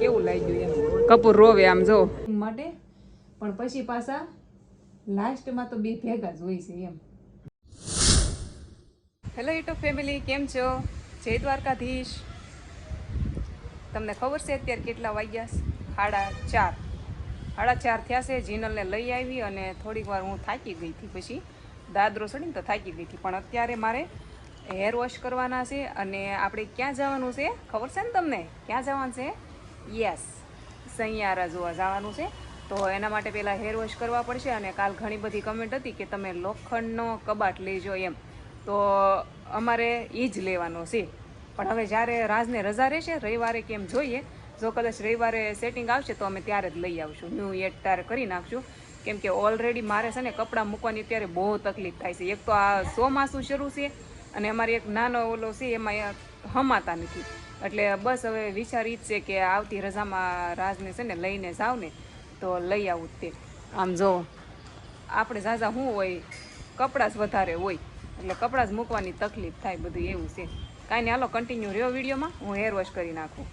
કેવું લાગ્યું એમ? કપૂર રોવે આમ જો. માટે પણ પછી પાછા લાસ્ટમાં તો બે ભેગા જ હોય છે એમ. હેલો યુટ્યુબ ફેમિલી કેમ છો? જય દ્વારકાધીશ. તમને ખબર છે અત્યારે કેટલા વાગ્યા છે? સાડા ચાર. સાડા ચાર થયા છે. જીનલને લઈ આવી અને થોડીક વાર હું થાકી ગઈ હતી પછી. દાદરો ચડીને તો થાકી ગઈ હતી પણ અત્યારે મારે હેર વોશ કરવાના છે અને આપણે ક્યાં જવાનું છે? ખબર છે ને તમને? ક્યાં જવાનું છે? યસ સૈયારા જોવા જવાનું છે. તો એના માટે પહેલાં હેર વોશ કરવા પડશે અને કાલ ઘણી બધી કમેન્ટ હતી કે તમે લોખંડનો કબાટ લેજો એમ. તો અમારે એ જ લેવાનો છે. પણ હવે જ્યારે રાજને રજા રહેશે, રવિવારે કેમ જોઈએ? જો કદાચ રવિવારે સેટિંગ આવશે તો અમે ત્યારે જ લઈ આવશું. ન્યૂ એટ ત્યારે કરી નાખશું. કેમ કે ઓલરેડી મારે છે ને કપડાં મૂકવાની અત્યારે બહુ તકલીફ થાય છે. એક તો આ ચોમાસું શરૂ છે અને અમારી એક નાનો ઓલો છે, એમાં હમાતા નથી. એટલે બસ હવે વિચાર ઈ જ છે કે આવતી રજામાં રાજને છે ને લઈને જાવ ને તો લઈ આવું તે. આમ જો, આપણે ઝાઝા શું હોય, કપડાં જ વધારે હોય, એટલે કપડાં જ મૂકવાની તકલીફ થાય બધું એવું છે. કાંઈ નહીં, હાલો કન્ટિન્યુ રહ્યો વિડીયોમાં, હું હેર વોશ કરી નાખું.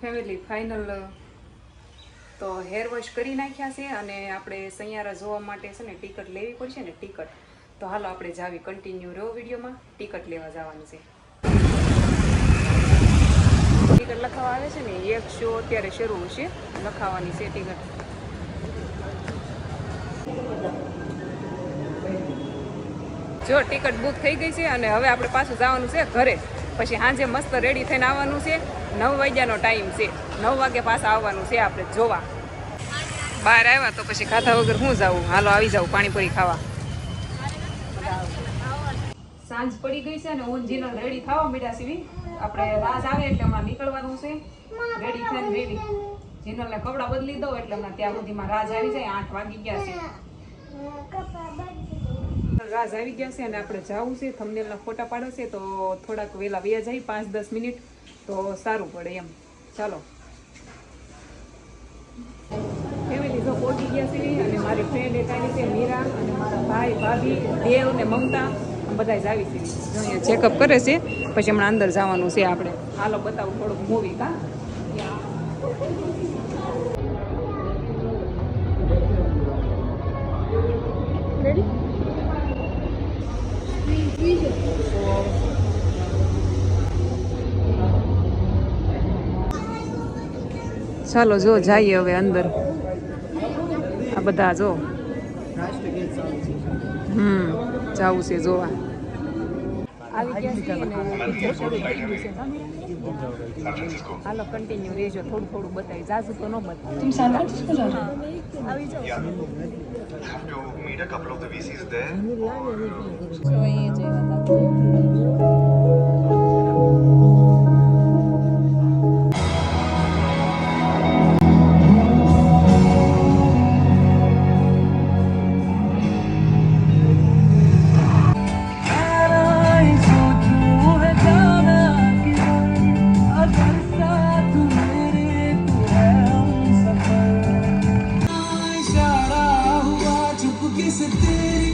ફેમિલી ફાઇનલ તો હેર વોશ કરી નાખ્યા છે અને આપણે સૈયારા જોવા માટે છે ને ટિકિટ લેવી પડશે ને ટિકિટ તો હાલો આપણે જાવી કન્ટિન્યુ રહ્યો વિડીયોમાં ટિકિટ લેવા જવાનું છે. ટિકિટ લખાવા આવે છે ને, એક શો અત્યારે શરૂ છે. લખાવાની છે ટિકિટ જો ટિકિટ બુક થઈ ગઈ છે અને હવે આપણે પાછું જવાનું છે ઘરે. પછી સાંજે મસ્ત રેડી થઈને આવવાનું છે. નવ વાગ્યાનો ટાઈમ છે. નવ વાગે પાછા આવવાનું છે આપણે જોવા. બહાર આવ્યા તો પછી ખાધા વગર હું જાઉં? હાલો, આવી જાઉં પાણીપુરી ખાવા. સાંજ પડી ગઈ છે અને ઊંઝીનો રેડી થવા મીડા સીવી આપણે રાજ આવે એટલે હમણાં નીકળવાનું છે. રેડી થઈને રેડી જીનલને કપડાં બદલી દો એટલે હમણાં ત્યાં સુધીમાં રાજ આવી જાય. આઠ વાગી ગયા છે. રાજ આવી ગયા છે અને આપણે જવું છે થમનેલના ફોટા પાડશે તો થોડાક વહેલા વ્યા જાય, પાંચ દસ મિનિટ, તો સારું પડે એમ. ચાલો. ફેમિલી તો પહોંચી ગયા છે અને મારી ફ્રેન્ડ એક આવી છે, મીરા, અને મારા ભાઈ, ભાભી દેવ ને મમતા બધા જ આવી છે. ચેકઅપ કરે છે, પછી હમણાં અંદર જવાનું છે આપણે. હાલો, બતાવું થોડુંક મૂવી કા ચાલો જો જઈએ હવે અંદર. આ બધા જો. હમ જવું છે જોવા. હાલો કન્ટિન્યુ રહેજો. થોડું થોડું બતાવી જાજુ તો ન બતાવી આવી જાઓ. चुपके से तेरी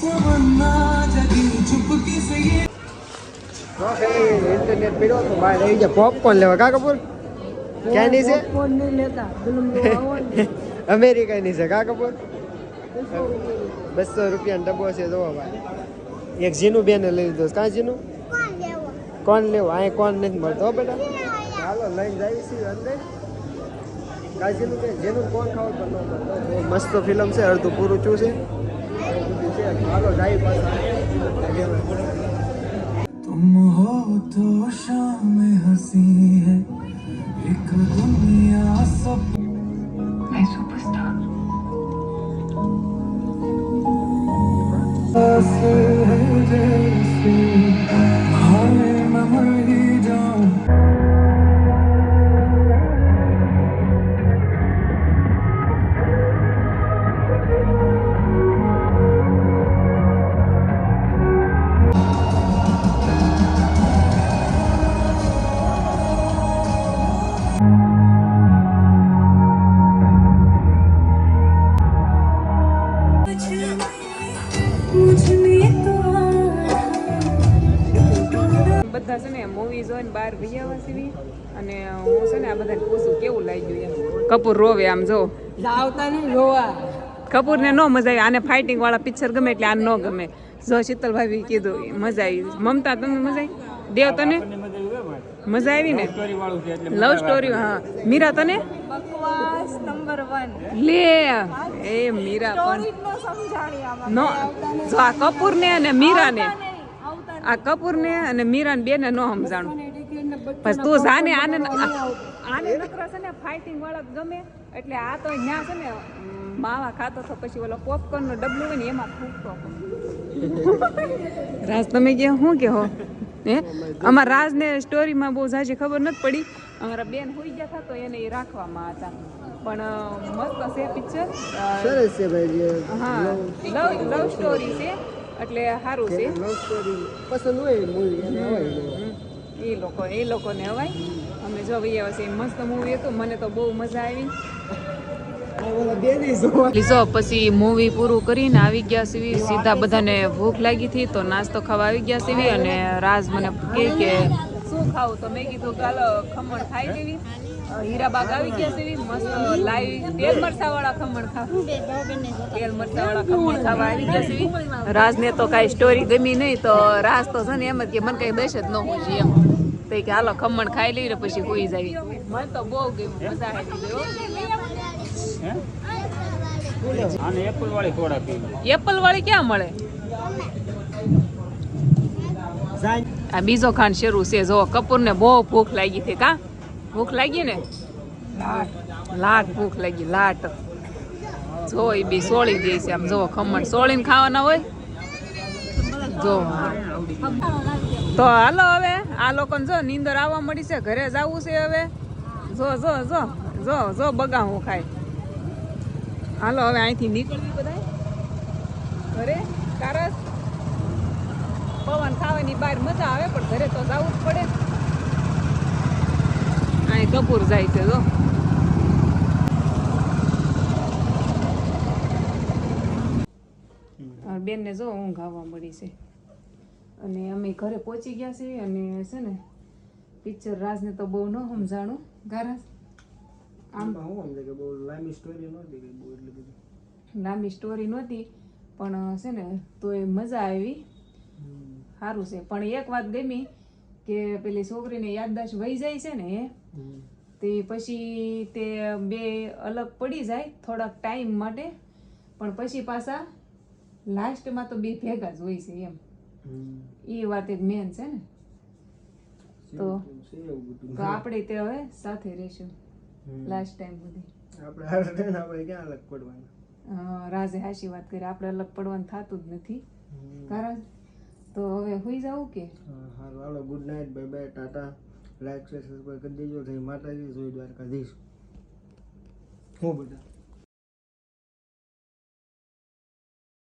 तमन्ना जगी चुपके से ये ઇન્ટરનેટ પડ્યો તો બહાર આવી ગયા પોપકોર્ન લેવા કા કપૂર ક્યાંની છે અમેરિકાની છે કા કપૂર બસો રૂપિયાનો ડબ્બો છે જોવો ભાઈ એક જીનું બેને લઈ લીધો છે. કાં જીનું કોણ લેવું અહીં કોણ નથી મળતો હો બેટા ચાલો લઈને જાય છીએ અંદર કાજીનું કે જેનું કોણ ખાવ તો ન મળતો બહુ મસ્ત ફિલ્મ છે અડધું પૂરું ચૂ છે એવું બધું છે ચાલો જાય પાછા तुम हो तो शाम हंसी है एक दुनिया सब मैं सुपरस्टार जैसे બધા છે ને મૂવી જોઈને બહાર ભૈયા સીવી અને હું છે ને આ બધાને પૂછું કેવું લાગ્યું એમ. કપૂર રોવે આમ જો. આવતા નહીં જોવા. કપૂરને ન મજા આવી. આને ફાઇટિંગ વાળા પિક્ચર ગમે એટલે આને ન ગમે. જો શીતલભાઈ કીધું મજા આવી. મમતા તમને મજા આવી? દેવ તને? મજા આવી ને? લવ સ્ટોરી હા. મીરા તને? બકવાસ નંબર વન લે. એ મીરા પણ નો જો આ કપૂર ને અને મીરા ને આ કપૂર ને અને મીરા ને બે ને નો સમજાણું બસ તું જાને આને આને નકરા છે ને ફાઇટિંગ વાળા ગમે એટલે આ તો ન્યા છે ને માવા ખાતો તો પછી ઓલો પોપકોર્ન નો ડબલું હોય ને એમાં ફૂકતો રાજ તમે કે શું કે હો? હે? અમારા રાજને સ્ટોરીમાં બહુ ઝાઝી ખબર નથી પડી. અમારા બેન હોઈ ગયા હતા તો એને એ રાખવામાં હતા. પણ મસ્ત છે પિક્ચર સરસ છે ભાઈ હા લવ લવ સ્ટોરી છે. એટલે સારું છે. પસંદ હોય મૂવી એ લોકો એ લોકોને હવાય અમે જો ભાઈ છે મસ્ત મૂવી હતું મને તો બહુ મજા આવી. લીધો પછી મૂવી પૂરું કરીને આવી ગયા સીવી સીધા બધાને ભૂખ લાગી હતી તો નાસ્તો ખાવા આવી ગયા સીવી અને રાજ મને કહે કે શું ખાવું? તો મેં કીધું ચાલો ખમણ ખાઈ લેવી. હીરાબાગ આવી ગયા છે. મસ્ત લાઈવ તેલ મરચા વાળા ખમણ ખાવા તેલ મરચા વાળા ખમણ ખાવા આવી ગયા છે. રાજને તો કાંઈ સ્ટોરી ગમી નહીં તો રાજ તો છે ને એમ જ કે મને કઈ દશ જ ન હોય એમ. તો કે હાલો ખમણ ખાઈ લઈને પછી હોઈ જાય મને તો બહુ ગમ્યું મજા આવી એપલ વાળી એપલ વાળી ક્યાં મળે? આ બીજો ખાંડ શરૂ છે જો કપૂરને બહુ ભૂખ લાગી હતી કા? ભૂખ લાગી ને? લાટ ભૂખ લાગી, લાટ. જો એ બી સોળી દે છે આમ જો ખમણ. સોળીને ખાવાના હોય? તો હાલો હવે, આ લોકોને જો નીંદર આવવા મળી છે, ઘરે જવું છે હવે. જો જો જો જો જો બગાવું ખાય. હાલો હવે અહીંથી નીકળવી બધાય. ઘરે? કારસ? પવન ખાવાની બહાર મજા આવે, પણ ઘરે તો જવું જ પડે અહીં કપૂર જાય છે જો બેનને જો ઊંઘ આવવા મળી છે. અને અમે ઘરે પહોંચી ગયા છીએ અને છે ને પિક્ચર રાજને તો બહુ ન સમજાણું. ગારાજ આમ હું સમજે કે બહુ લાંબી સ્ટોરી નહોતી કે બહુ એટલી બધી. લાંબી સ્ટોરી નહોતી પણ છે ને તોય મજા આવી. સારું છે. પણ એક વાત ગમી કે પેલી છોકરીને યાદદાસ્ત વહી જાય છે ને તે પછી તે બે અલગ પડી જાય થોડાક ટાઈમ માટે પણ પછી પાછા લાસ્ટમાં તો બે ભેગા જ હોય છે એમ. એ વાત એક મેન છે ને. તો આપણે તે હવે સાથે રહીશું. લાસ્ટ ટાઈમ સુધી. આપણે આપણે ક્યાં અલગ પડવાના? રાજે હાશી વાત કરી. આપણે અલગ પડવાનું થતું જ નથી. કારણ તો હવે હોઈ જાવું કે? હારું. હાલો good night bye bye tata. Like share subscribe કરી દેજો. જય માતાજી જોઈ દ્વારકાધીશ. હું બધા